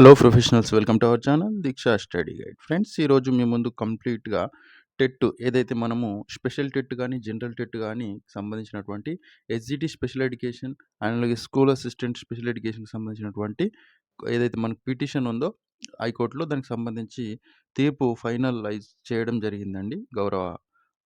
Hello professionals welcome to our channel Diksha study guide friends ఈరోజు మీ ముందు కంప్లీట్గా టెట్ ఏదైతే మనము స్పెషల్ టెట్ కానీ జనరల్ టెట్ కానీ సంబంధించినటువంటి ఎస్జిటి స్పెషల్ ఎడ్యుకేషన్ అండ్ అలాగే స్కూల్ అసిస్టెంట్ స్పెషల్ ఎడ్యుకేషన్కి సంబంధించినటువంటి ఏదైతే మనకు పిటిషన్ ఉందో హైకోర్టులో దానికి సంబంధించి తీర్పు ఫైనలైజ్ చేయడం జరిగిందండి. గౌరవ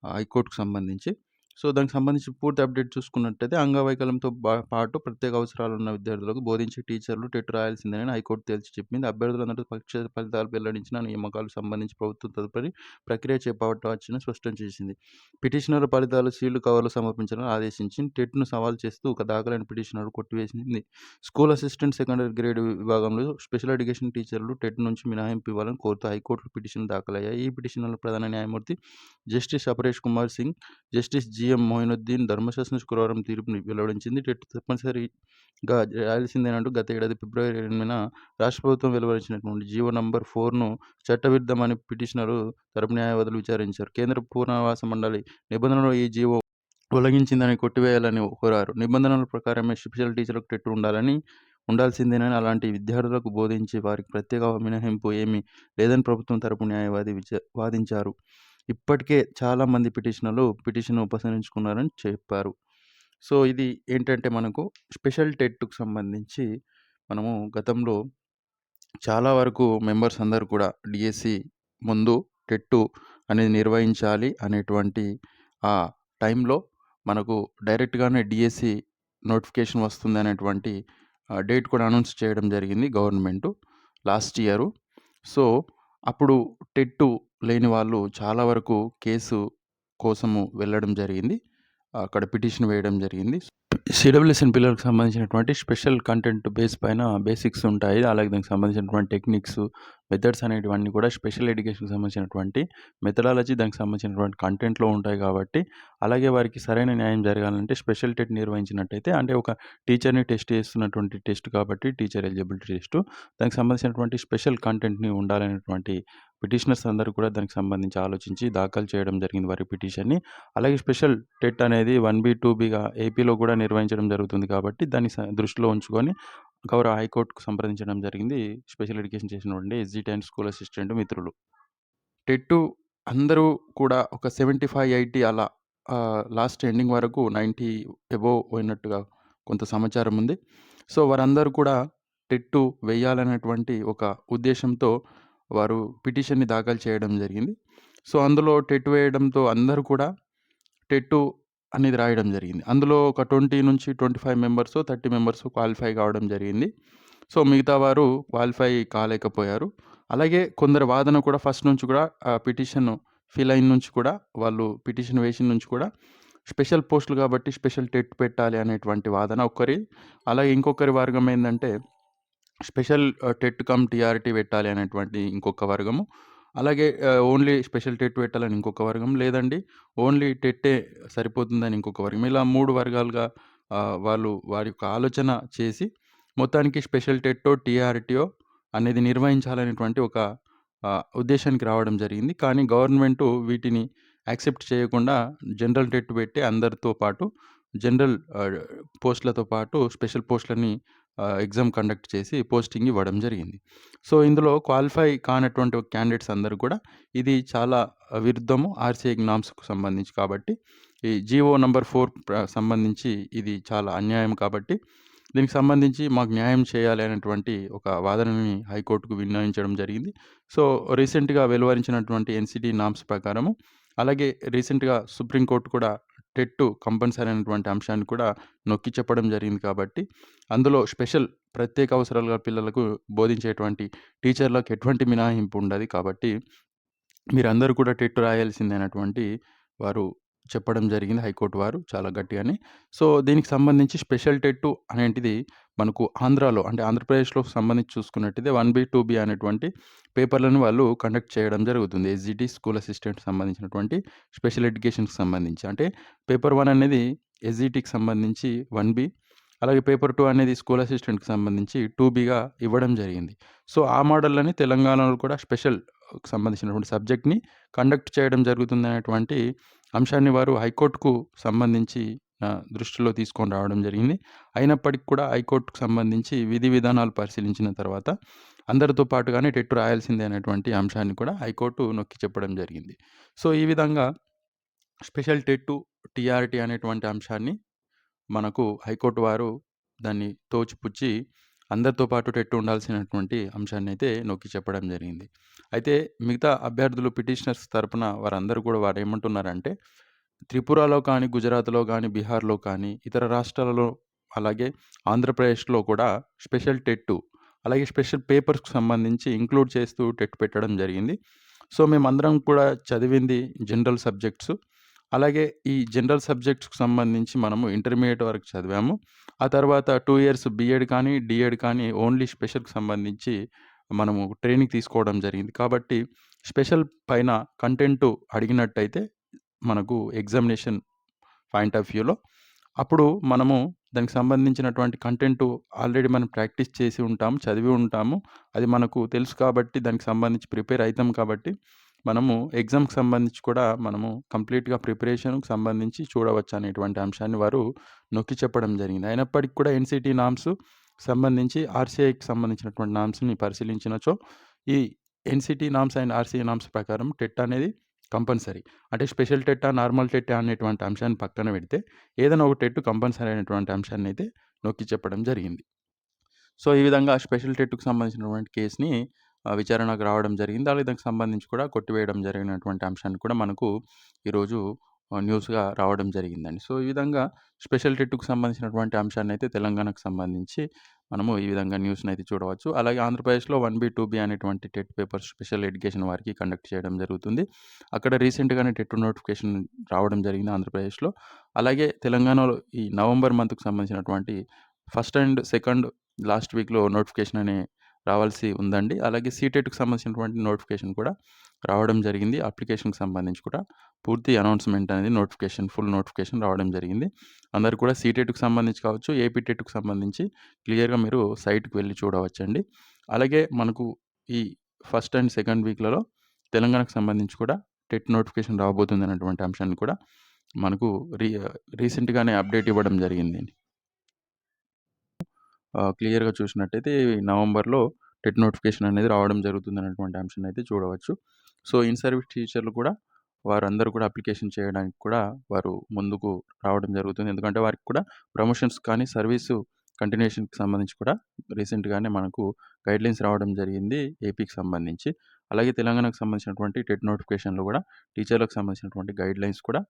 హైకోర్టుకు సంబంధించి. సో దానికి సంబంధించి పూర్తి అప్డేట్ చూసుకున్నట్టయితే అంగవైకల్యంతో పాటు ప్రత్యేక అవసరాలు ఉన్న విద్యార్థులకు బోధించే టీచర్లు టెట్ రాయాల్సిందేనని హైకోర్టు తేల్చి చెప్పింది. అభ్యర్థులందరూ పరీక్ష ఫలితాలు వెల్లడించిన నియామకాలకు సంబంధించి ప్రభుత్వం తదుపరి ప్రక్రియ చేపట్టవచ్చని స్పష్టం చేసింది. పిటిషనర్ ఫలితాలు సీల్డ్ కవర్లు సమర్పించాలని ఆదేశించి టెట్ను సవాల్ చేస్తూ ఒక దాఖలైన పిటిషనర్ కొట్టివేసింది. స్కూల్ అసిస్టెంట్ సెకండరీ గ్రేడ్ విభాగంలో స్పెషల్ ఎడ్యుకేషన్ టీచర్లు టెట్ నుంచి మినహాయింపు ఇవ్వాలని కోరుతూ హైకోర్టులో పిటిషన్ దాఖలయ్యాయి. ఈ పిటిషన్లో ప్రధాన న్యాయమూర్తి justice Aparesh Kumar Singh justice GM Moinuddin ధర్మశాస్త్రం శుక్రవారం తీర్పుని వెలువడించింది. టెట్ తప్పనిసరిగా రాయాల్సిందేనంటూ గత ఏడాది ఫిబ్రవరి ఎనిమిదిన రాష్ట్ర ప్రభుత్వం వెలువరించినటువంటి జీవో నంబర్ ఫోర్ను చట్టవిరుద్ధమని పిటిషనరు తరపు న్యాయవాదులు విచారించారు. కేంద్ర పూర్ణవాస మండలి నిబంధనలు ఈ జీవో ఉల్లంఘించిందని కొట్టివేయాలని కోరారు. నిబంధనల ప్రకారమే స్పెషల్ టీచర్లకు టెట్ ఉండాలని ఉండాల్సిందేనని అలాంటి విద్యార్థులకు బోధించి వారికి ప్రత్యేక మినహాయింపు ఏమీ లేదని ప్రభుత్వం తరపు న్యాయవాది విచ వాదించారు. ఇప్పటికే చాలామంది పిటిషనర్లు పిటిషన్ ఉపసంహరించుకున్నారని చెప్పారు. సో ఇది ఏంటంటే మనకు స్పెషల్ టెట్కు సంబంధించి మనము గతంలో చాలా వరకు మెంబర్స్ అందరూ కూడా డిఎస్సి ముందు టెట్టు అనేది నిర్వహించాలి అనేటువంటి ఆ టైంలో మనకు డైరెక్ట్గానే డిఎస్సి నోటిఫికేషన్ వస్తుంది అనేటువంటి డేట్ కూడా అనౌన్స్ చేయడం జరిగింది గవర్నమెంటు లాస్ట్ ఇయరు. సో అప్పుడు టెట్టు లేని వాళ్ళు చాలా వరకు కేసు కోసము వెళ్ళడం జరిగింది. అక్కడ పిటిషన్ వేయడం జరిగింది. సిడబ్ల్యూఎస్ఎన్ పిల్లలకు సంబంధించినటువంటి స్పెషల్ కంటెంట్ బేస్ పైన బేసిక్స్ ఉంటాయి. అలాగే దానికి సంబంధించినటువంటి టెక్నిక్స్ మెథడ్స్ అనేటివన్నీ కూడా స్పెషల్ ఎడ్యుకేషన్కి సంబంధించినటువంటి మెథడాలజీ దానికి సంబంధించినటువంటి కంటెంట్లో ఉంటాయి కాబట్టి అలాగే వారికి సరైన న్యాయం జరగాలంటే స్పెషల్ టెట్ నిర్వహించినట్టయితే అంటే ఒక టీచర్ని టెస్ట్ చేస్తున్నటువంటి టెస్ట్ కాబట్టి టీచర్ ఎలిజిబిలిటీ టెస్ట్ దానికి సంబంధించినటువంటి స్పెషల్ కంటెంట్ని ఉండాలనేటువంటి పిటిషనర్స్ అందరూ కూడా దానికి సంబంధించి ఆలోచించి దాఖలు చేయడం జరిగింది వారి పిటిషన్ని. అలాగే స్పెషల్ టెట్ అనేది వన్ బి టూ బిగా ఏపీలో కూడా నిర్వహించడం జరుగుతుంది కాబట్టి దాన్ని దృష్టిలో ఉంచుకొని గౌరవ హైకోర్టుకు సంప్రదించడం జరిగింది. స్పెషల్ ఎడ్యుకేషన్ చేసినటువంటి ఎస్జిటి అండ్ స్కూల్ అసిస్టెంట్ మిత్రులు. టెట్టు అందరూ కూడా ఒక సెవెంటీ ఫైవ్ ఎయిటీ అలా లాస్ట్ ఎండింగ్ వరకు నైంటీ ఎబో పోయినట్టుగా కొంత సమాచారం ఉంది. సో వారందరూ కూడా టెట్టు వేయాలనేటువంటి ఒక ఉద్దేశంతో వారు పిటిషన్ని దాఖలు చేయడం జరిగింది. సో అందులో టెట్ వేయడంతో అందరూ కూడా టెట్టు అనేది రాయడం జరిగింది. అందులో ఒక ట్వంటీ నుంచి twenty five members thirty members qualify కావడం జరిగింది. సో మిగతా వారు క్వాలిఫై కాలేకపోయారు. అలాగే కొందరు వాదన కూడా ఫస్ట్ నుంచి కూడా పిటిషన్ ఫిల్ అయిన నుంచి కూడా వాళ్ళు పిటిషన్ వేసిన నుంచి కూడా స్పెషల్ పోస్టులు కాబట్టి స్పెషల్ టెట్ పెట్టాలి అనేటువంటి వాదన ఒకరి అలాగే ఇంకొకరి వర్గం ఏంటంటే స్పెషల్ టెట్ కమ్ టీఆర్టీ పెట్టాలి అనేటువంటి ఇంకొక వర్గము. అలాగే ఓన్లీ స్పెషల్ టెట్ పెట్టాలని ఇంకొక వర్గం. లేదండి ఓన్లీ టెట్టే సరిపోతుందని ఇంకొక వర్గం. ఇలా మూడు వర్గాలుగా వాళ్ళు వారి యొక్క ఆలోచన చేసి మొత్తానికి స్పెషల్ టెట్టో టీఆర్టీఓ అనేది నిర్వహించాలనేటువంటి ఒక ఉద్దేశానికి రావడం జరిగింది. కానీ గవర్నమెంటు వీటిని యాక్సెప్ట్ చేయకుండా జనరల్ టెట్ పెట్టి అందరితో పాటు జనరల్ పోస్టులతో పాటు స్పెషల్ పోస్టులని ఎగ్జామ్ కండక్ట్ చేసి పోస్టింగ్ ఇవ్వడం జరిగింది. సో ఇందులో క్వాలిఫై కానటువంటి క్యాండిడేట్స్ అందరూ కూడా ఇది చాలా విరుద్ధము. ఆర్సీఐ నామ్స్కు సంబంధించి కాబట్టి ఈ జీవో నంబర్ ఫోర్ సంబంధించి ఇది చాలా అన్యాయం కాబట్టి దీనికి సంబంధించి మాకు న్యాయం చేయాలి అనేటువంటి ఒక వాదనని హైకోర్టుకు విన్నవించడం జరిగింది. సో రీసెంట్గా వెలువరించినటువంటి ఎన్సిటీ నామ్స్ ప్రకారము అలాగే రీసెంట్గా సుప్రీంకోర్టు కూడా టెట్టు కంపల్సరీ అయినటువంటి అంశాన్ని కూడా నొక్కి చెప్పడం జరిగింది కాబట్టి అందులో స్పెషల్ ప్రత్యేక అవసరాలుగా పిల్లలకు బోధించేటువంటి టీచర్లకు ఎటువంటి మినహాయింపు ఉండదు కాబట్టి మీరందరూ కూడా టెట్ రాయాల్సిందేనటువంటి వారు చెప్పడం జరిగింది హైకోర్టు వారు చాలా గట్టిగానే. సో దీనికి సంబంధించి స్పెషల్ టెట్టు అనేటిది మనకు ఆంధ్రాలో అంటే ఆంధ్రప్రదేశ్లో సంబంధించి చూసుకున్నట్టయితే వన్ బి టూ బి అనేటువంటి పేపర్లను వాళ్ళు కండక్ట్ చేయడం జరుగుతుంది. ఎస్జిటి స్కూల్ అసిస్టెంట్ సంబంధించినటువంటి స్పెషల్ ఎడ్యుకేషన్కి సంబంధించి. అంటే పేపర్ వన్ అనేది ఎస్జిటికి సంబంధించి వన్ బి అలాగే పేపర్ టూ అనేది స్కూల్ అసిస్టెంట్కి సంబంధించి టూ బీగా ఇవ్వడం జరిగింది. సో ఆ మోడల్ని తెలంగాణలో కూడా స్పెషల్ సంబంధించినటువంటి సబ్జెక్ట్ని కండక్ట్ చేయడం జరుగుతుంది అనేటువంటి అంశాన్ని వారు హైకోర్టుకు సంబంధించి దృష్టిలో తీసుకొని రావడం జరిగింది. అయినప్పటికీ కూడా హైకోర్టుకు సంబంధించి విధి విధానాలు పరిశీలించిన తర్వాత అందరితో పాటుగానే టెట్టు రాయాల్సిందే అనేటువంటి అంశాన్ని కూడా హైకోర్టు నొక్కి చెప్పడం జరిగింది. సో, ఈ విధంగా స్పెషల్ టెట్టు, టీఆర్‌టీ అనేటువంటి అంశాన్ని మనకు హైకోర్టు వారు దాన్ని తోచిపుచ్చి అందరితో పాటు టెట్టు ఉండాల్సినటువంటి అంశాన్ని అయితే నొక్కి చెప్పడం జరిగింది. అయితే మిగతా అభ్యర్థులు పిటిషనర్స్ తరపున వారందరూ కూడా వారు ఏమంటున్నారంటే త్రిపురలో కానీ, గుజరాత్‌లో కానీ బీహార్‌లో కానీ, ఇతర రాష్ట్రాలలో అలాగే ఆంధ్రప్రదేశ్‌లో కూడా స్పెషల్ టెట్టు, అలాగే స్పెషల్ పేపర్స్‌కి సంబంధించి ఇంక్లూడ్ చేస్తూ టెట్ పెట్టడం జరిగింది. సో, మేమందరం కూడా చదివింది జనరల్ సబ్జెక్ట్స్. అలాగే ఈ జనరల్ సబ్జెక్ట్స్‌కి సంబంధించి మనము ఇంటర్మీడియట్ వరకు చదివాము. ఆ తర్వాత టూ ఇయర్స్ బీఎడ్ కానీ, డిఎడ్ కానీ ఓన్లీ స్పెషల్‌కి సంబంధించి మనము ట్రైనింగ్ తీసుకోవడం జరిగింది. కాబట్టి స్పెషల్ పైన కంటెంట్ అడిగినట్టయితే మనకు ఎగ్జామినేషన్ పాయింట్ ఆఫ్ వ్యూలో అప్పుడు మనము దానికి సంబంధించినటువంటి కంటెంట్ ఆల్రెడీ మనం ప్రాక్టీస్ చేసి ఉంటాము, చదివి ఉంటాము. అది మనకు తెలుసు కాబట్టి దానికి సంబంధించి ప్రిపేర్ అవుతాం కాబట్టి మనము ఎగ్జామ్‌కి సంబంధించి కూడా మనము కంప్లీట్‌గా ప్రిపరేషన్‌కి సంబంధించి చూడవచ్చు అనేటువంటి అంశాన్ని వారు నొక్కి చెప్పడం జరిగింది. అయినప్పటికీ కూడా ఎన్సిటీ నామ్స్ సంబంధించి ఆర్‌సీఐకి సంబంధించినటువంటి నామ్స్ని పరిశీలించినచో ఈ NCTE norms and RCI norms ప్రకారం టెట్ అనేది కంపల్సరీ. అంటే స్పెషల్ టెట్టా, నార్మల్ టెట్టా అనేటువంటి అంశాన్ని పక్కన పెడితే ఏదైనా ఒక టెట్ కంపల్సరీ అయినటువంటి అంశాన్నయితే నొక్కి చెప్పడం జరిగింది. సో, ఈ విధంగా స్పెషల్ టెట్టుకు సంబంధించినటువంటి కేస్‌ని విచారణకు రావడం జరిగింది. అలాగే దానికి సంబంధించి కూడా కొట్టివేయడం జరిగినటువంటి అంశాన్ని కూడా మనకు ఈరోజు న్యూస్‌గా రావడం జరిగిందండి. సో, ఈ విధంగా స్పెషల్ టెట్టుకు సంబంధించినటువంటి అంశాన్ని అయితే తెలంగాణకు సంబంధించి మనము ఈ విధంగా న్యూస్ని అయితే చూడవచ్చు. అలాగే ఆంధ్రప్రదేశ్‌లో 1బీ, 2బీ అనేటువంటి టెట్ పేపర్స్ స్పెషల్ ఎడ్యుకేషన్ వారికి కండక్ట్ చేయడం జరుగుతుంది. అక్కడ రీసెంట్‌గానే టెట్ నోటిఫికేషన్ రావడం జరిగింది ఆంధ్రప్రదేశ్‌లో. అలాగే తెలంగాణలో ఈ నవంబర్ మంత్కు సంబంధించినటువంటి ఫస్ట్ అండ్ సెకండ్ లాస్ట్ వీక్‌లో నోటిఫికేషన్ అనే రావాల్సి ఉందండి. అలాగే సీటెట్‌కి సంబంధించినటువంటి నోటిఫికేషన్ కూడా రావడం జరిగింది. అప్లికేషన్‌కి సంబంధించి కూడా పూర్తి అనౌన్స్‌మెంట్ అనేది నోటిఫికేషన్ ఫుల్ నోటిఫికేషన్ రావడం జరిగింది. అందరు కూడా సీటెట్‌కి సంబంధించి కావచ్చు, ఏపీ టెట్‌కి సంబంధించి క్లియర్‌గా మీరు సైట్‌కి వెళ్ళి చూడవచ్చండి. అలాగే మనకు ఈ ఫస్ట్ అండ్ సెకండ్ వీక్‌లలో తెలంగాణకు సంబంధించి కూడా టెట్ నోటిఫికేషన్ రాబోతుంది అనేటువంటి అంశాన్ని కూడా మనకు రీ రీసెంట్‌గానే అప్డేట్ ఇవ్వడం జరిగింది క్లియర్‌గా చూసినట్టయితే నవంబర్‌లో టెట్ నోటిఫికేషన్ అనేది రావడం జరుగుతుంది అనేటువంటి అంశాన్ని అయితే చూడవచ్చు. సో, ఇన్ సర్వీస్ టీచర్లు కూడా వారందరూ కూడా అప్లికేషన్ చేయడానికి కూడా వారు ముందుకు రావడం జరుగుతుంది. ఎందుకంటే వారికి కూడా ప్రమోషన్స్ కానీ, సర్వీసు కంటిన్యూషన్కి సంబంధించి కూడా రీసెంట్‌గానే మనకు గైడ్‌లైన్స్ రావడం జరిగింది ఏపీకి సంబంధించి. అలాగే తెలంగాణకు సంబంధించినటువంటి టెట్ నోటిఫికేషన్లు కూడా టీచర్లకు సంబంధించినటువంటి గైడ్‌లైన్స్ కూడా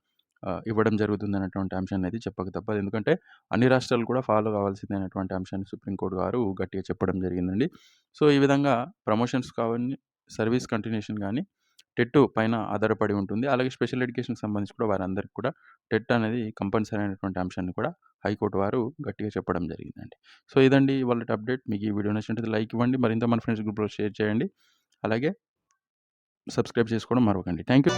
ఇవ్వడం జరుగుతుంది అనేటువంటి అంశాన్ని అయితే చెప్పక తప్పదు. ఎందుకంటే అన్ని రాష్ట్రాలు కూడా ఫాలో కావాల్సిందే అనేటువంటి అంశాన్ని సుప్రీంకోర్టు వారు గట్టిగా చెప్పడం జరిగిందండి. సో, ఈ విధంగా ప్రమోషన్స్ కావని, సర్వీస్ కంటిన్యూషన్ కానీ టెట్ పైన ఆధారపడి ఉంటుంది. అలాగే స్పెషల్ ఎడ్యుకేషన్‌కి సంబంధించి కూడా వారందరికీ కూడా టెట్ అనేది కంపల్సరీ అయినటువంటి అంశాన్ని కూడా హైకోర్టు వారు గట్టిగా చెప్పడం జరిగిందండి. సో, ఇదండి వాళ్ళ అప్డేట్. మీకు ఈ వీడియో నచ్చినట్లయితే లైక్ ఇవ్వండి. మరింత మన ఫ్రెండ్స్ గ్రూప్‌లో షేర్ చేయండి. అలాగే సబ్స్క్రైబ్ చేసుకోవడం మరొకండి థ్యాంక్ యూ.